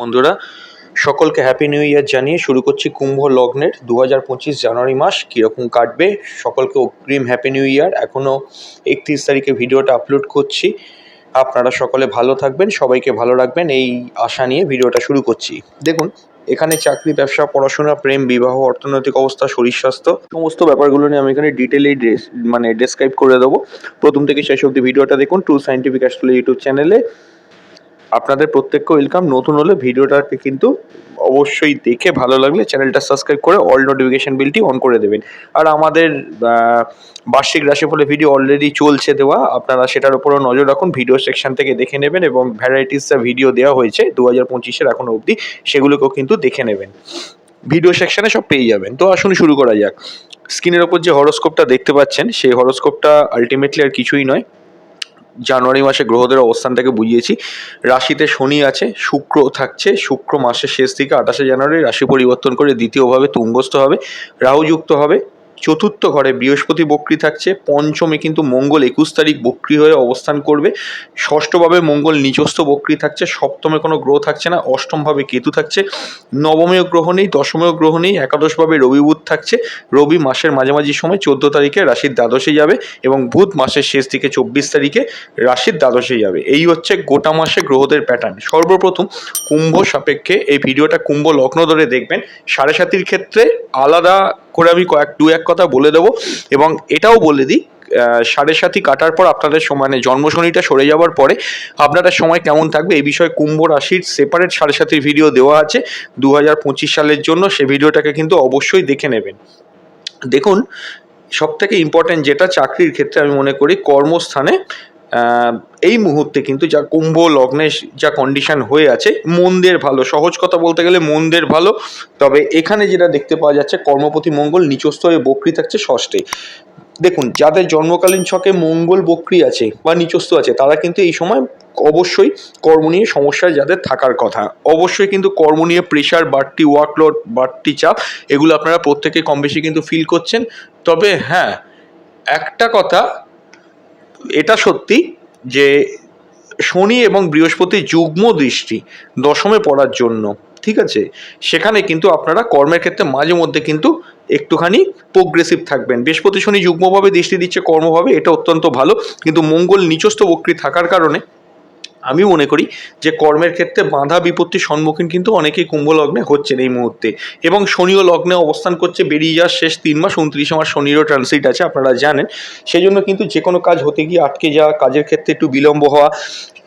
বন্ধুরা, সকলকে happy new year জানিয়ে শুরু করছি কুম্ভ লগ্নের দু হাজার পঁচিশ জানুয়ারি মাস, কীরকম কাটবে, সকলকে অগ্রিম হ্যাপি নিউ ইয়ার এখনও একত্রিশ তারিখে ভিডিওটা আপলোড করছি। আপনারা সকলে ভালো থাকবেন, সবাইকে ভালো রাখবেন, এই আশা নিয়ে ভিডিওটা শুরু করছি। দেখুন, এখানে চাকরি, ব্যবসা, পড়াশোনা, প্রেম, বিবাহ, অর্থনৈতিক অবস্থা, শরীর স্বাস্থ্য, সমস্ত ব্যাপারগুলো নিয়ে আমি এখানে ডিটেলেই মানে ডেসক্রাইব করে দেবো। প্রথম থেকে শেষ অবধি ভিডিওটা দেখুন টু সাইন্টিফিক অ্যাস্ট্রোলজি ইউটিউব চ্যানেলে আপনাদের প্রত্যেককে ওয়েলকাম নতুন হলে ভিডিওটাকে কিন্তু অবশ্যই দেখে ভালো লাগলে চ্যানেলটা সাবস্ক্রাইব করে অল নোটিফিকেশন বিলটি অন করে দেবেন। আর আমাদের বার্ষিক রাশিফলে ভিডিও অলরেডি চলছে দেওয়া। আপনারা সেটার উপরও নজর রাখুন। ভিডিও সেকশন থেকে দেখে নেবেন এবং ভ্যারাইটিসটা ভিডিও দেওয়া হয়েছে দু হাজার পঁচিশের এখনও অবধি, সেগুলোকেও কিন্তু দেখে নেবেন। ভিডিও সেকশানে সব পেয়ে যাবেন। তো আসুন শুরু করা যাক। স্ক্রিনের ওপর যে হরোস্কোপটা দেখতে পাচ্ছেন, সেই হরোস্কোপটা আলটিমেটলি আর কিছুই নয়। জানুয়ারি মাসে গ্রহদের অবস্থানটাকে বুঝিয়েছি। রাশিতে শনি আছে, শুক্র থাকছে, শুক্র মাসের শেষ থেকে আঠাশে জানুয়ারি রাশি পরিবর্তন করে দ্বিতীয়ভাবে তুঙ্গস্থ হবে, রাহু যুক্ত হবে চতুর্থ ঘরে বৃহস্পতি বক্রি থাকছে, পঞ্চমে কিন্তু মঙ্গল একুশ তারিখ বক্রি হয়ে অবস্থান করবে। ষষ্ঠভাবে মঙ্গল নিচস্থ বক্রি থাকছে, সপ্তমে কোনো গ্রহ থাকছে না, অষ্টমভাবে কেতু থাকছে। নবমেও গ্রহ নেই, দশমেও গ্রহ নেই, একাদশভাবে রবি বুধ থাকছে। রবি মাসের মাঝামাঝি সময় চোদ্দ তারিখে রাশির দ্বাদশে যাবে এবং বুধ মাসের শেষ দিকে চব্বিশ তারিখে রাশির দ্বাদশে যাবে। এই হচ্ছে গোটা মাসে গ্রহদের প্যাটার্ন সর্বপ্রথম কুম্ভ সাপেক্ষে এই ভিডিওটা কুম্ভ লগ্ন ধরে দেখবেন। সাড়ে সাতির ক্ষেত্রে আলাদা করে আমি কয়েক, দু এক কথা বলে দেবো। এবং এটাও বলে দিই সাড়ে সাতি কাটার পর আপনাদের মানে জন্ম শনিটা সরে যাওয়ার পরে আপনাদের সময় কেমন থাকবে, এই বিষয়ে কুম্ভ রাশির সেপারেট সাড়ে সাতির ভিডিও দেওয়া আছে দু হাজার পঁচিশ সালের জন্য। সে ভিডিওটাকে কিন্তু অবশ্যই দেখে নেবেন। দেখুন সব থেকে ইম্পর্টেন্ট যেটা, চাকরির ক্ষেত্রে আমি মনে করি, কর্মস্থানে এই মুহূর্তে কিন্তু যা কুম্ভ, লগ্নে যা কন্ডিশন হয়ে আছে, মন্দের ভালো। সহজ কথা বলতে গেলে মন্দের ভালো। তবে এখানে যেটা দেখতে পাওয়া যাচ্ছে, কর্মপতি মঙ্গল নিচস্থ হয়ে বক্রি থাকছে ষষ্ঠে। দেখুন, যাদের জন্মকালীন ছকে মঙ্গল বক্রি আছে বা নিচস্থ আছে, তারা কিন্তু এই সময় অবশ্যই কর্ম নিয়ে সমস্যায় যাদের থাকার কথা। অবশ্যই কিন্তু কর্ম নিয়ে প্রেশার বাড়তি ওয়ার্কলোড বাড়তি চাপ, এগুলো আপনারা প্রত্যেকে কম বেশি কিন্তু ফিল করছেন। তবে হ্যাঁ একটা কথা এটা সত্যি যে শনি এবং বৃহস্পতি যুগ্ম দৃষ্টি দশমে পড়ার জন্য, ঠিক আছে? সেখানে কিন্তু আপনারা কর্মের ক্ষেত্রে মাঝে মধ্যে কিন্তু একটুখানি প্রোগ্রেসিভ থাকবেন। বৃহস্পতি, শনি যুগ্মভাবে দৃষ্টি দিচ্ছে কর্মভাবে, এটা অত্যন্ত ভালো। কিন্তু মঙ্গল নিচস্থ বক্রী থাকার কারণে আমি মনে করি যে কর্মের ক্ষেত্রে বাধা বিপত্তির সম্মুখীন কিন্তু অনেকেই কুম্ভ লগ্নে হচ্ছেন এই মুহূর্তে। এবং শনিও লগ্নে অবস্থান করছে, বেরিয়ে যাওয়ার শেষ তিন মাস, উনত্রিশে মাস শনিরও ট্রানজিট আছে, আপনারা জানেন। সেই জন্য কিন্তু যে কোনো কাজ হতে গিয়ে আটকে যাওয়া, কাজের ক্ষেত্রে একটু বিলম্ব হওয়া,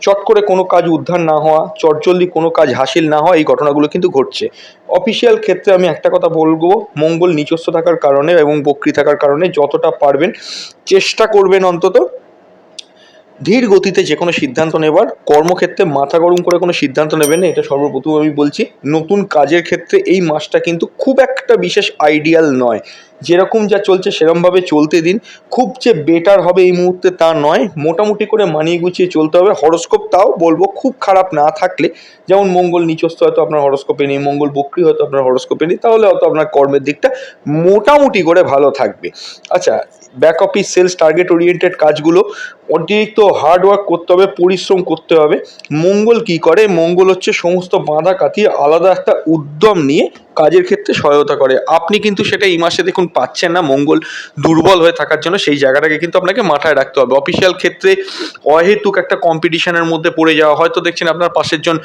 চট করে কোনো কাজ উদ্ধার না হওয়া, চটজলদি কোনো কাজ হাসিল না হওয়া, এই ঘটনাগুলো কিন্তু ঘটছে। অফিসিয়াল ক্ষেত্রে আমি একটা কথা বলব, মঙ্গল নিচস্থ থাকার কারণে এবং বক্রি থাকার কারণে যতটা পারবেন চেষ্টা করবেন অন্তত ধীর গতিতে যে কোনো সিদ্ধান্ত নেবার কর্মক্ষেত্রে মাথা গরম করে কোনো সিদ্ধান্ত নেবেন না, এটা সর্বপ্রথম আমি বলছি। নতুন কাজের ক্ষেত্রে এই মাসটা কিন্তু খুব একটা বিশেষ আইডিয়াল নয়। যেরকম যা চলছে সেরমভাবে চলতে দিন। খুব যে বেটার হবে এই মুহূর্তে তা নয়। মোটামুটি করে মানিয়ে গুছিয়ে চলতে হবে। হরস্কোপ তাও বলব খুব খারাপ না থাকলে। যেমন মঙ্গল নিচস্থ হয়তো আপনার হরস্কোপে নেই, মঙ্গল বক্রি হয়তো আপনার হরস্কোপে নেই, তাহলে হয়তো আপনার কর্মের দিকটা মোটামুটি করে ভালো থাকবে। আচ্ছা back office sales target oriented কাজগুলো অতিরিক্ত হার্ডওয়ার্ক করতে হবে, পরিশ্রম করতে হবে। মঙ্গল কি করে? মঙ্গল হচ্ছে সমস্ত বাঁধা কাটিয়ে আলাদা একটা উদ্যম নিয়ে কাজের ক্ষেত্রে সহায়তা করে। আপনি কিন্তু সেটা এই মাসে দেখুন পাচ্ছেন না, মঙ্গল দুর্বল হয়ে থাকার জন্য সেই জায়গাটাকে কিন্তু আপনাকে মাথায় রাখতে হবে। অফিসিয়াল ক্ষেত্রে অহেতুক একটা কম্পিটিশনের মধ্যে পড়ে যাওয়া। হয়তো দেখছেন আপনার পাশের জন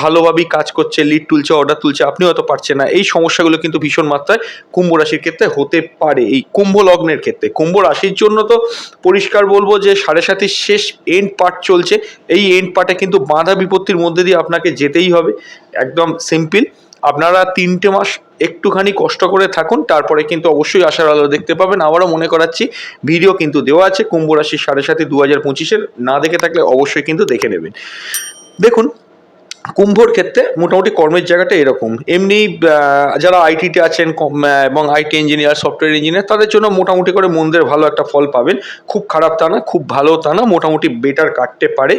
ভালোভাবেই কাজ করছে লিড তুলছে অর্ডার তুলছে আপনি হয়তো পারছেন না। এই সমস্যাগুলো কিন্তু ভীষণ মাত্রায় কুম্ভ রাশির ক্ষেত্রে হতে পারে। এই কুম্ভ লগ্নের ক্ষেত্রে। কুম্ভ রাশির জন্য তো পরিষ্কার বলব যে সাড়ে সাতির শেষ এন্ড পার্ট চলছে। এই এন্ড পার্টে কিন্তু বাধা বিপত্তির মধ্যে দিয়ে আপনাকে যেতেই হবে। একদম সিম্পল আপনারা তিনটে মাস একটুখানি কষ্ট করে থাকুন, তারপরে কিন্তু অবশ্যই আশার আলো দেখতে পাবেন। আবারও মনে করাচ্ছি, ভিডিও কিন্তু দেওয়া আছে, কুম্ভ রাশির সাড়ে সাথে দু হাজার পঁচিশের, না দেখে থাকলে অবশ্যই কিন্তু দেখে নেবেন। দেখুন, কুম্ভর ক্ষেত্রে মোটামুটি কর্মের জায়গাটা এরকম। এমনি যারা আইটিতে আছেন এবং আইটি ইঞ্জিনিয়ার, সফটওয়্যার ইঞ্জিনিয়ার, তাদের জন্য মোটামুটি করে মন্দের ভালো একটা ফল পাবেন। খুব খারাপ তা না, খুব ভালো তা না, মোটামুটি বেটার কাটতে পারে।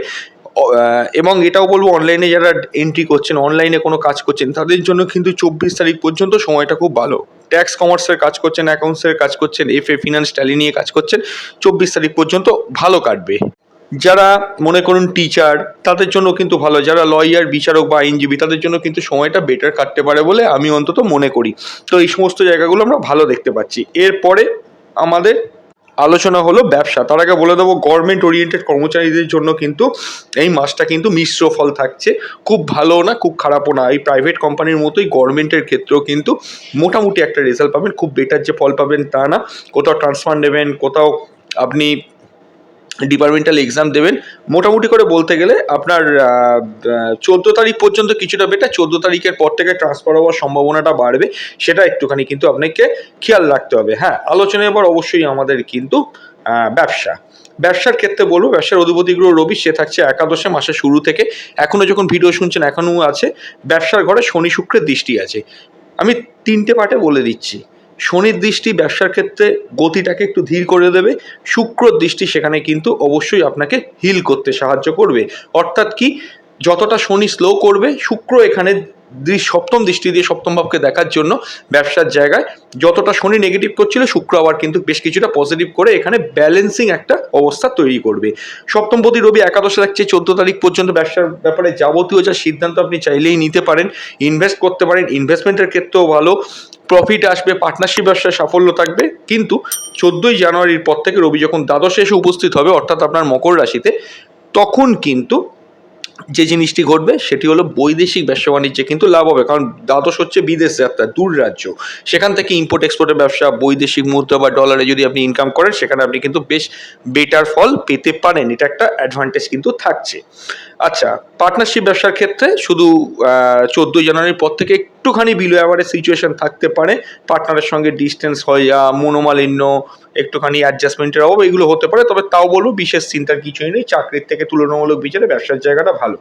এবং এটাও বলব অনলাইনে যারা এন্ট্রি করছেন অনলাইনে কোনো কাজ করছেন, তাদের জন্য কিন্তু চব্বিশ তারিখ পর্যন্ত সময়টা খুব ভালো। ট্যাক্স কমার্সের কাজ করছেন অ্যাকাউন্টসের কাজ করছেন এফ এ ফিনান্স ট্যালি নিয়ে কাজ করছেন, চব্বিশ তারিখ পর্যন্ত ভালো কাটবে। যারা মনে করুন টিচার তাদের জন্য কিন্তু ভালো। যারা লয়ার বিচারক বা আইনজীবী, তাদের জন্য কিন্তু সময়টা বেটার কাটতে পারে বলে আমি অন্তত মনে করি। তো এই সমস্ত জায়গাগুলো আমরা ভালো দেখতে পাচ্ছি। এরপরে আমাদের আলোচনা হলো ব্যবসা। তার আগে বলে দেবো গভর্নমেন্ট ওরিয়েন্টেড কর্মচারীদের জন্য কিন্তু এই মাসটা কিন্তু মিশ্র ফল থাকছে। খুব ভালো না, খুব খারাপও না। এই প্রাইভেট কোম্পানির মতোই গভর্নমেন্টের ক্ষেত্রেও কিন্তু মোটামুটি একটা রেজাল্ট পাবেন। খুব বেটার যে ফল পাবেন তা না। কোথাও ট্রান্সফার নেবেন, কোথাও আপনি ডিপার্টমেন্টাল এক্সাম দেবেন। মোটামুটি করে বলতে গেলে আপনার চোদ্দ তারিখ পর্যন্ত কিছুটা বেটার চোদ্দ তারিখের পর থেকে ট্রান্সফার হওয়ার সম্ভাবনাটা বাড়বে, সেটা একটুখানি কিন্তু আপনাকে খেয়াল রাখতে হবে। হ্যাঁ আলোচনায় এবার অবশ্যই আমাদের কিন্তু ব্যবসা। ব্যবসার ক্ষেত্রে বলব, ব্যবসার অধিপতি গ্রহ রবি, সে থাকছে একাদশে মাসের শুরু থেকে। এখনও যখন ভিডিও শুনছেন এখনও আছে। ব্যবসার ঘরে শনি শুক্রের দৃষ্টি আছে। আমি তিনটে পার্টে বলে দিচ্ছি। শনির দৃষ্টি ব্যবসার ক্ষেত্রে গতিটাকে একটু ধীর করে দেবে, শুক্রর দৃষ্টি সেখানে কিন্তু অবশ্যই আপনাকে হিল করতে সাহায্য করবে। অর্থাৎ কি, যতটা শনি স্লো করবে, শুক্র এখানে সপ্তম দৃষ্টি দিয়ে সপ্তম ভাবকে দেখার জন্য ব্যবসার জায়গায় যতটা শনি নেগেটিভ করছিল, শুক্র আবার কিন্তু বেশ কিছুটা পজিটিভ করে এখানে ব্যালেন্সিং একটা অবস্থা তৈরি করবে। সপ্তমপতি রবি একাদশে থাকছে, চোদ্দ তারিখ পর্যন্ত ব্যবসার ব্যাপারে যাবতীয় যা সিদ্ধান্ত আপনি চাইলেই নিতে পারেন ইনভেস্ট করতে পারেন ইনভেস্টমেন্টের ক্ষেত্রেও ভালো প্রফিট আসবে পার্টনারশিপ ব্যবসায় সাফল্য থাকবে, কিন্তু চোদ্দোই জানুয়ারির পর থেকে রবি যখন দ্বাদশে এসে উপস্থিত হবে, অর্থাৎ আপনার মকর রাশিতে, তখন কিন্তু যে জিনিসটি ঘটবে সেটি হলো বৈদেশিক ব্যবসা বাণিজ্যে কিন্তু লাভ হবে। কারণ দ্বাদশ হচ্ছে বিদেশ যাত্রা দূর রাজ্য। সেখান থেকে ইম্পোর্ট এক্সপোর্টের ব্যবসা, বৈদেশিক মুদ্রা বা ডলারে যদি আপনি ইনকাম করেন, সেখানে আপনি কিন্তু বেশ বেটার ফল পেতে পারেন। এটা একটা অ্যাডভান্টেজ কিন্তু থাকছে। আচ্ছা পার্টনারশিপ ব্যবসার ক্ষেত্রে শুধু চোদ্দোই জানুয়ারির পর থেকে একটুখানি বিলো অ্যাভারেজ সিচুয়েশন থাকতে পারে। পার্টনারের সঙ্গে ডিস্টেন্স হয়ে যাওয়া মনোমালিন্য, একটুখানি অ্যাডজাস্টমেন্টের অভাব, এগুলো হতে পারে। তবে তাও বলব, বিশেষ চিন্তার কিছুই নেই। চাকরির থেকে তুলনামূলক বিচারে ব্যবসার জায়গাটা ভালো।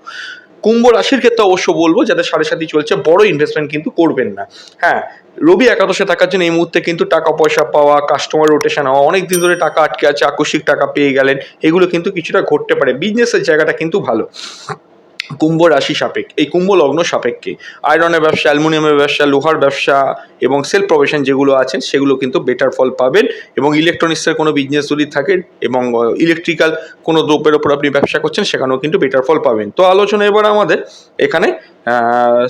কুম্ভ রাশির ক্ষেত্রে অবশ্য বলব যাদের সাড়ে সাথে চলছে, বড় ইনভেস্টমেন্ট কিন্তু করবেন না। হ্যাঁ রবি একাদশে থাকার জন্য এই মুহূর্তে কিন্তু টাকা পয়সা পাওয়া কাস্টমার রোটেশন হওয়া, অনেক দিন ধরে টাকা আটকে আছে, আকস্মিক টাকা পেয়ে গেলেন, এগুলো কিন্তু কিছুটা ঘটতে পারে। বিজনেসের জায়গাটা কিন্তু ভালো। কুম্ভ রাশি সাপেক্ষ, এই কুম্ভ লগ্ন সাপেক্ষে। আয়রনের ব্যবসা, অ্যালুমিনিয়ামের ব্যবসা, লোহার ব্যবসা এবং সেলফ প্রফেশন যেগুলো আছেন সেগুলো কিন্তু বেটার ফল পাবেন এবং ইলেকট্রনিক্সের কোনো বিজনেস যদি থাকে এবং ইলেকট্রিক্যাল কোনো দ্রব্যের ওপর আপনি ব্যবসা করছেন, সেখানেও কিন্তু বেটার ফল পাবেন। তো আলোচনা এবার আমাদের এখানে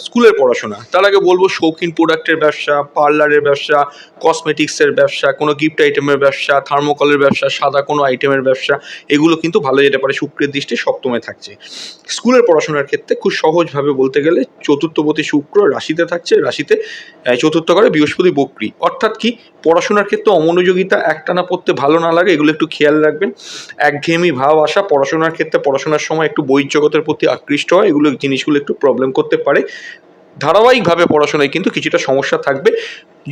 স্কুলের পড়াশোনা। তার আগে বলব শৌখিন প্রোডাক্টের ব্যবসা, পার্লারের ব্যবসা, কসমেটিক্সের ব্যবসা, কোনো গিফট আইটেমের ব্যবসা, থার্মোকলের ব্যবসা, সাদা কোনো আইটেমের ব্যবসা, এগুলো কিন্তু ভালো যেতে পারে, শুক্রের দৃষ্টি সপ্তমে থাকছে। স্কুলের পড়াশোনার ক্ষেত্রে খুব সহজভাবে বলতে গেলে চতুর্থপতি শুক্র রাশিতে থাকছে, রাশিতে চতুর্থ করে বৃহস্পতি বক্রি। অর্থাৎ কি, পড়াশোনার ক্ষেত্রে অমনোযোগিতা একটানা পড়তে ভালো না লাগে, এগুলো একটু খেয়াল রাখবেন। একঘেয়েমি ভাব আসা, পড়াশোনার ক্ষেত্রে পড়াশোনার সময় একটু বই প্রতি আকৃষ্ট হয়, এগুলো জিনিসগুলো একটু প্রবলেম করতে পারে। ধারাবাহিকভাবে পড়াশোনায় কিন্তু কিছুটা সমস্যা থাকবে।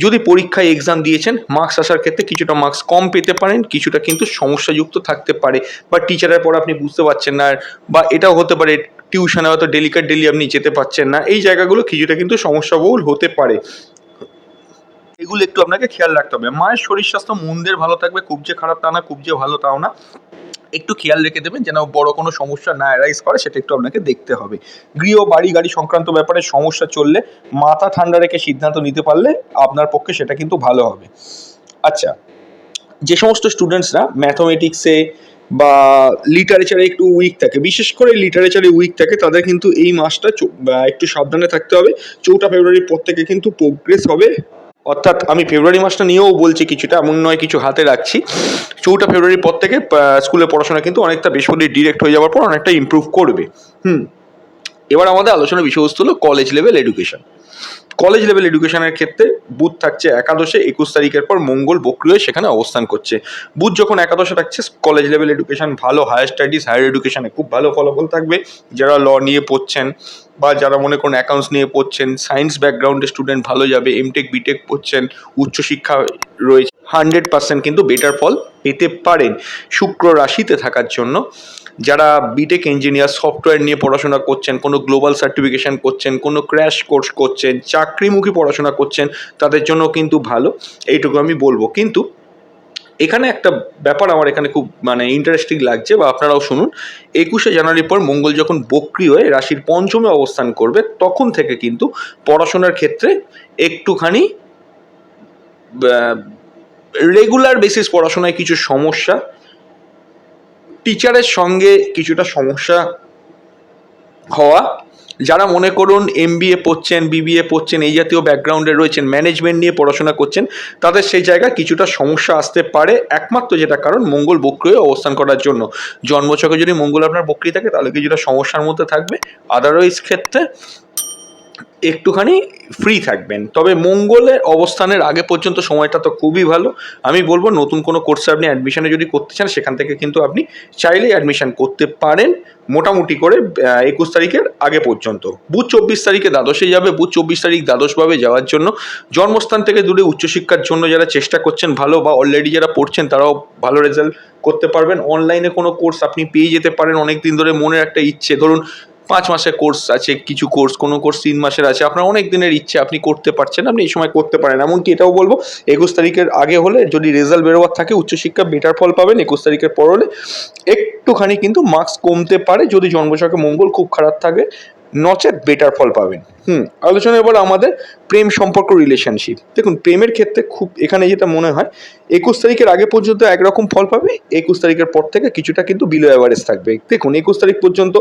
যদি পরীক্ষায় এক্সাম দিয়েছেন মার্কস আসার ক্ষেত্রে কিছুটা মার্কস কম পেতে পারেন, কিছুটা কিন্তু সমস্যাযুক্ত থাকতে পারে। বা টিচারের পর আপনি বুঝতে পারছেন না, বা এটাও হতে পারে টিউশনে হয়তো ডেলিকেট ডেলি আপনি যেতে পারছেন না। এই জায়গাগুলো কিছুটা কিন্তু সমস্যাবহুল হতে পারে। এগুলো একটু আপনাকে খেয়াল রাখতে হবে। মায়ের শরীর স্বাস্থ্য মন্দের ভালো থাকবে, খুব যে খারাপ তা না, খুব যে ভালো তাও না। একটু খেয়াল রেখে দেবেন যেন বড় কোনো সমস্যা না অ্যারাইজ করে, সেটা একটু আপনাকে দেখতে হবে। গৃহ, বাড়ি, গাড়ি সংক্রান্ত ব্যাপারে সমস্যা চললে মাথা ঠান্ডা রেখে সিদ্ধান্ত নিতে পারলে আপনার পক্ষে সেটা কিন্তু ভালো হবে। আচ্ছা যে সমস্ত স্টুডেন্টসরা ম্যাথমেটিক্সে বা লিটারেচারে একটু উইক থাকে, বিশেষ করে লিটারেচারে উইক থাকে, তাদের কিন্তু এই মাসটা একটু সাবধানে থাকতে হবে। চৌঠা ফেব্রুয়ারির পর থেকে কিন্তু প্রোগ্রেস হবে অর্থাৎ আমি ফেব্রুয়ারি মাসটা নিয়েও বলছি কিছুটা, এমন নয় কিছু হাতে রাখছি। চৌঠা ফেব্রুয়ারির পর থেকে স্কুলের স্কুলে পড়াশোনা কিন্তু অনেকটা বেসরকারি ডিরেক্ট হয়ে যাওয়ার পর অনেকটা ইম্প্রুভ করবে। হুম। এবার আমাদের আলোচনার বিষয়বস্তু হলো college level education college level এডুকেশনের ক্ষেত্রে বুধ থাকছে একাদশে, একুশ তারিখের পর মঙ্গল বক্রিয় সেখানে অবস্থান করছে। বুধ যখন একাদশে থাকছে কলেজ লেভেল এডুকেশন ভালো হায়ার স্টাডিজ হায়ার এডুকেশনে খুব ভালো ফলাফল থাকবে। যারা ল নিয়ে পড়ছেন বা যারা মনে করুন অ্যাকাউন্টস নিয়ে পড়ছেন সায়েন্স ব্যাকগ্রাউন্ডের স্টুডেন্ট ভালো যাবে এমটেক বিটেক পড়ছেন উচ্চশিক্ষা রয়েছে হান্ড্রেড পার্সেন্ট কিন্তু বেটার ফল পেতে পারেন। শুক্র রাশিতে থাকার জন্য যারা বিটেক ইঞ্জিনিয়ার সফটওয়্যার নিয়ে পড়াশোনা করছেন, কোনো গ্লোবাল সার্টিফিকেশন করছেন, কোনো ক্র্যাশ কোর্স করছেন, চাকরিমুখী পড়াশোনা করছেন, তাদের জন্য কিন্তু ভালো। এইটুকু আমি বলব। কিন্তু এখানে একটা ব্যাপার আমার এখানে খুব মানে ইন্টারেস্টিং লাগছে বা আপনারাও শুনুন। একুশে জানুয়ারির পর মঙ্গল যখন বক্রি হয়ে রাশির পঞ্চমে অবস্থান করবে, তখন থেকে কিন্তু পড়াশোনার ক্ষেত্রে একটুখানি রেগুলার বেসিস পড়াশোনায় কিছু সমস্যা টিচারের সঙ্গে কিছুটা সমস্যা হওয়া। যারা মনে করুন এমবিএ পড়ছেন বিবিএ পড়ছেন, এই জাতীয় ব্যাকগ্রাউন্ডে রয়েছেন ম্যানেজমেন্ট নিয়ে পড়াশোনা করছেন, তাদের সেই জায়গায় কিছুটা সমস্যা আসতে পারে, একমাত্র যেটা কারণ মঙ্গল বক্রিয় অবস্থান করার জন্য। জন্মছকে যদি মঙ্গল আপনার বক্রি থাকে, তাহলে কিছুটা সমস্যার মধ্যে থাকবে। আদারওয়াইজ ক্ষেত্রে একটুখানি ফ্রি থাকবেন। তবে মঙ্গলের অবস্থানের আগে পর্যন্ত সময়টা তো খুবই ভালো। আমি বলব, নতুন কোনো কোর্সে আপনি অ্যাডমিশনে যদি করতে চান, সেখান থেকে কিন্তু আপনি চাইলেই অ্যাডমিশন করতে পারেন, মোটামুটি করে একুশ তারিখের আগে পর্যন্ত। বুধ চব্বিশ তারিখে দ্বাদশে যাবে। বুধ চব্বিশ তারিখ দ্বাদশভাবে যাওয়ার জন্য জন্মস্থান থেকে দূরে উচ্চশিক্ষার জন্য যারা চেষ্টা করছেন ভালো বা অলরেডি যারা পড়ছেন, তারাও ভালো রেজাল্ট করতে পারবেন। অনলাইনে কোনো কোর্স আপনি পেয়ে যেতে পারেন। অনেক দিন ধরে মনের একটা ইচ্ছে। ধরুন পাঁচ মাসের কোর্স আছে, কিছু কোর্স কোনো কোর্স তিন মাসের আছে। আপনার অনেক দিনের ইচ্ছে, আপনি করতে পারছেন, আপনি এই সময় করতে পারেন। এমনকি এটাও বলব, একুশ তারিখের আগে হলে যদি রেজাল্ট বেরোবার থাকে, উচ্চশিক্ষা বেটার ফল পাবেন, একুশ তারিখের পর হলে একটুখানি কিন্তু মার্কস কমতে পারে। যদি জন্মছকে মঙ্গল খুব খারাপ থাকে, নচেত বেটার ফল পাবেন। হুম, আলোচনা এবার আমাদের প্রেম সম্পর্ক রিলেশনশিপ দেখুন, প্রেমের ক্ষেত্রে খুব, এখানে যেটা মনে হয়, একুশ তারিখের আগে পর্যন্ত একরকম ফল পাবে, একুশ তারিখের পর থেকে কিছুটা কিন্তু বিলো অ্যাভারেজ থাকবে। দেখুন, একুশ তারিখ পর্যন্ত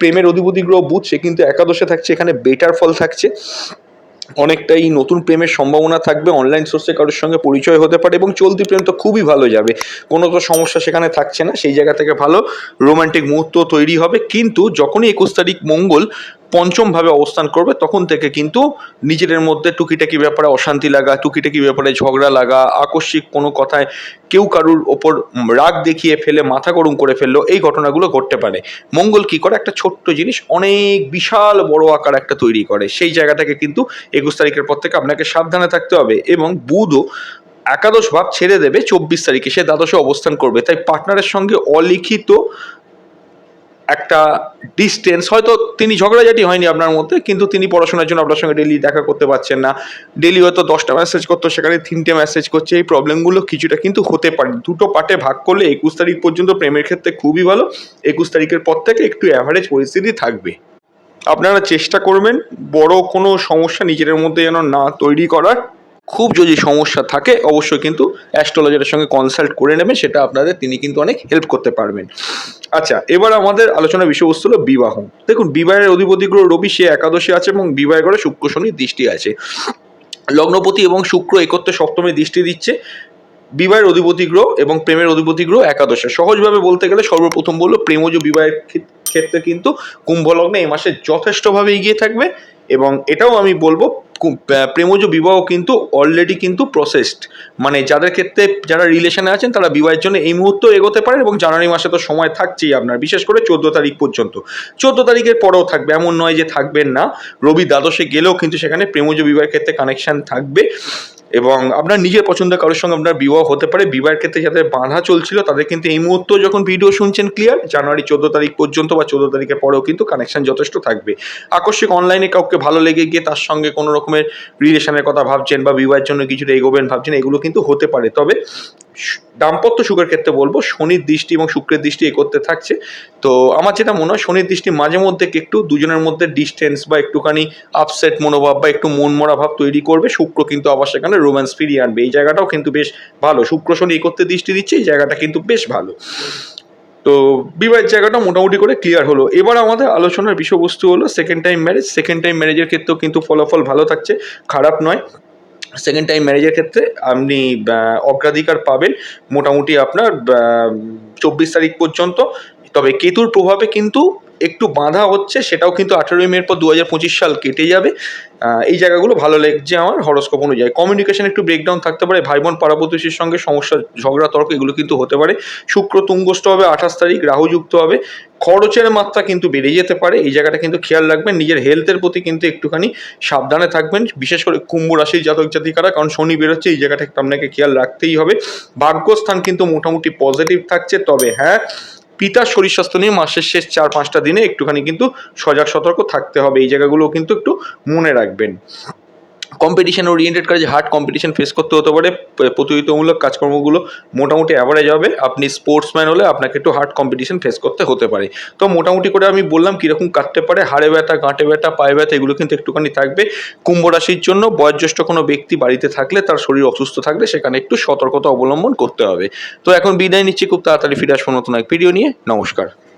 প্রেমের অধিপতি গ্রহ বুধ সে কিন্তু একাদশে থাকছে এখানে বেটার ফল থাকছে। অনেকটাই নতুন প্রেমের সম্ভাবনা থাকবে। অনলাইন সোর্সে কারোর সঙ্গে পরিচয় হতে পারে এবং চলতি প্রেম তো খুবই ভালো যাবে। কোনো তো সমস্যা সেখানে থাকছে না। সেই জায়গা থেকে ভালো রোমান্টিক মুহূর্ত তৈরি হবে। কিন্তু যখনই একুশ তারিখ মঙ্গল পঞ্চমভাবে অবস্থান করবে, তখন থেকে কিন্তু নিজেদের মধ্যে টুকিটাকি ব্যাপারে অশান্তি লাগা, টুকিটাকি ব্যাপারে ঝগড়া লাগা, আকস্মিক কোনো কথায় কেউ কারুর ওপর রাগ দেখিয়ে ফেলে, মাথা গরম করে ফেলল এই ঘটনাগুলো ঘটতে পারে। মঙ্গল কি করে? একটা ছোট্ট জিনিস, অনেক বিশাল বড় আকার একটা তৈরি করে। সেই জায়গা থেকে কিন্তু একুশ তারিখের পর থেকে আপনাকে সাবধানে থাকতে হবে এবং বুধও একাদশ ভাব ছেড়ে দেবে চব্বিশ তারিখে। সে দ্বাদশে অবস্থান করবে। তাই পার্টনারের সঙ্গে অলিখিত একটা ডিস্টেন্স হয়তো তিনি ঝগড়াঝাটি হয়নি আপনার মধ্যে, কিন্তু তিনি পড়াশোনার জন্য আপনার সঙ্গে ডেলি দেখা করতে পারছেন না। ডেলি হয়তো দশটা মেসেজ করতো, সেখানে তিনটে মেসেজ করছে। এই প্রবলেমগুলো কিছুটা কিন্তু হতে পারে। দুটো পার্টে ভাগ করলে একুশ তারিখ পর্যন্ত প্রেমের ক্ষেত্রে খুবই ভালো। একুশ তারিখের পর থেকে একটু অ্যাভারেজ পরিস্থিতি থাকবে। আপনারা চেষ্টা করবেন বড় কোনো সমস্যা নিজেদের মধ্যে যেন না তৈরি করার। খুব যদি সমস্যা থাকে, অবশ্যই কিন্তু অ্যাস্ট্রোলজারের সঙ্গে কনসাল্ট করে নেবেন, সেটা আপনাদের তিনি কিন্তু অনেক হেল্প করতে পারবেন। আচ্ছা এবার আমাদের আলোচনার বিষয়বস্তু হলো বিবাহ। দেখুন, বিবাহের অধিপতি গ্রহ রবি, সে একাদশী আছে এবং বিবাহের ঘরে শুক্র শনির দৃষ্টি আছে। লগ্নপতি এবং শুক্র একত্রে সপ্তমী দৃষ্টি দিচ্ছে। বিবাহের অধিপতি গ্রহ এবং প্রেমের অধিপতি গ্রহ একাদশে। সহজভাবে বলতে গেলে সর্বপ্রথম বলল প্রেমজ বিবাহের ক্ষেত- ক্ষেত্রে কিন্তু কুম্ভ লগ্নে এই মাসে যথেষ্টভাবে এগিয়ে থাকবে এবং এটাও আমি বলব প্রেমজ বিবাহ কিন্তু অলরেডি কিন্তু প্রসেসড মানে যাদের ক্ষেত্রে যারা রিলেশনে আছেন তারা বিবাহের জন্য এই মুহূর্তে এগোতে পারেন এবং জানুয়ারি মাসে তো সময় থাকছেই আপনার, বিশেষ করে চোদ্দ তারিখ পর্যন্ত। চোদ্দ তারিখের পরেও থাকবে, এমন নয় যে থাকবেন না। রবি দ্বাদশে গেলেও কিন্তু সেখানে প্রেমজ বিবাহের ক্ষেত্রে কানেকশান থাকবে এবং আপনার নিজের পছন্দের কারোর সঙ্গে আপনার বিবাহ হতে পারে। বিবাহের ক্ষেত্রে যাদের বাধা চলছিল, তাদের কিন্তু এই মুহূর্তে যখন ভিডিও শুনছেন ক্লিয়ার জানুয়ারি চোদ্দ তারিখ পর্যন্ত বা চোদ্দ তারিখের পরেও কিন্তু কানেকশন যথেষ্ট থাকবে। আকস্মিক অনলাইনে কাউকে ভালো লেগে গিয়ে তার সঙ্গে কোনো রকমের রিলেশনের কথা ভাবছেন বা বিবাহের জন্য কিছুটা এগোবেন ভাবছেন, এগুলো কিন্তু হতে পারে। তবে দাম্পত্য সুখের ক্ষেত্রে বলব, শনির দৃষ্টি এবং শুক্রের দৃষ্টি করতে থাকছে। তো আমার যেটা মনে হয়, শনির দৃষ্টি মাঝে মধ্যে একটু দুজনের মধ্যে ডিস্টেন্স বা একটুখানি আপসেট মনোভাব বা একটু মন মরা ভাব তৈরি করবে। শুক্র কিন্তু আবার সেখানে রোম্যান্স ফিরিয়ে আনবে। এই জায়গাটাও কিন্তু বেশ ভালো। শুক্র শনি এ করতে দৃষ্টি দিচ্ছে, এই জায়গাটা কিন্তু বেশ ভালো। তো বিবাহের জায়গাটা মোটামুটি করে ক্লিয়ার হলো। এবার আমাদের আলোচনার বিষয়বস্তু হলো second time marriage second time ম্যারেজের ক্ষেত্রেও কিন্তু ফলাফল ভালো থাকছে, খারাপ নয়। সেকেন্ড টাইম ম্যারেজের ক্ষেত্রে আপনি অগ্রাধিকার পাবেন মোটামুটি আপনার চব্বিশ তারিখ পর্যন্ত। তবে কেতুর প্রভাবে কিন্তু একটু বাঁধা হচ্ছে, সেটাও কিন্তু আঠেরোই মের পর দু হাজার পঁচিশ সাল কেটে যাবে। এই জায়গাগুলো ভালো লাগছে আমার হরস্কোপ অনুযায়ী। কমিউনিকেশন একটু ব্রেকডাউন থাকতে পারে ভাই বোন পাড়াপ্রতিবেশীর সঙ্গে সমস্যা, ঝগড়া, তর্ক, এগুলো কিন্তু হতে পারে। শুক্র তুঙ্গস্থ হবে আঠাশ তারিখ, রাহু যুক্ত হবে। খরচের মাত্রা কিন্তু বেড়ে যেতে পারে, এই জায়গাটা কিন্তু খেয়াল রাখবেন। নিজের হেলথের প্রতি কিন্তু একটুখানি সাবধানে থাকবেন, বিশেষ করে কুম্ভ রাশির জাতক জাতিকারা, কারণ শনি বেরোচ্ছে, এই জায়গাটা একটু আপনাকে খেয়াল রাখতেই হবে। ভাগ্যস্থান কিন্তু মোটামুটি পজিটিভ থাকছে, তবে হ্যাঁ পিতার শরীর স্বাস্থ্য নিয়ে মাসের শেষ চার, পাঁচটা দিনে একটুখানি কিন্তু সজাগ, সতর্ক থাকতে হবে। এই জায়গাগুলো কিন্তু একটু মনে রাখবেন। কম্পিটিশন ওরিয়েন্টেড কাজে হার্ড কম্পিটিশন ফেস করতে হতে পারে প্রতিযোগিতামূলক কাজকর্মগুলো মোটামুটি অ্যাভারেজ হবে। আপনি স্পোর্টসম্যান হলে আপনাকে একটু হার্ড কম্পিটিশন ফেস করতে হতে পারে। তো মোটামুটি করে আমি বললাম কীরকম কাটতে পারে। হাড়ে ব্যথা, গাঁটে ব্যথা, পায়ে ব্যথা, এগুলো কিন্তু একটুখানি থাকবে। কুম্ভ রাশির জন্য বয়োজ্যেষ্ঠ কোনো ব্যক্তি বাড়িতে থাকলে তার শরীর অসুস্থ থাকলে সেখানে একটু সতর্কতা অবলম্বন করতে হবে। তো এখন বিদায় নিচ্ছি। খুব তাড়াতাড়ি ফিরে আসব নতুন এক ভিডিও নিয়ে। নমস্কার।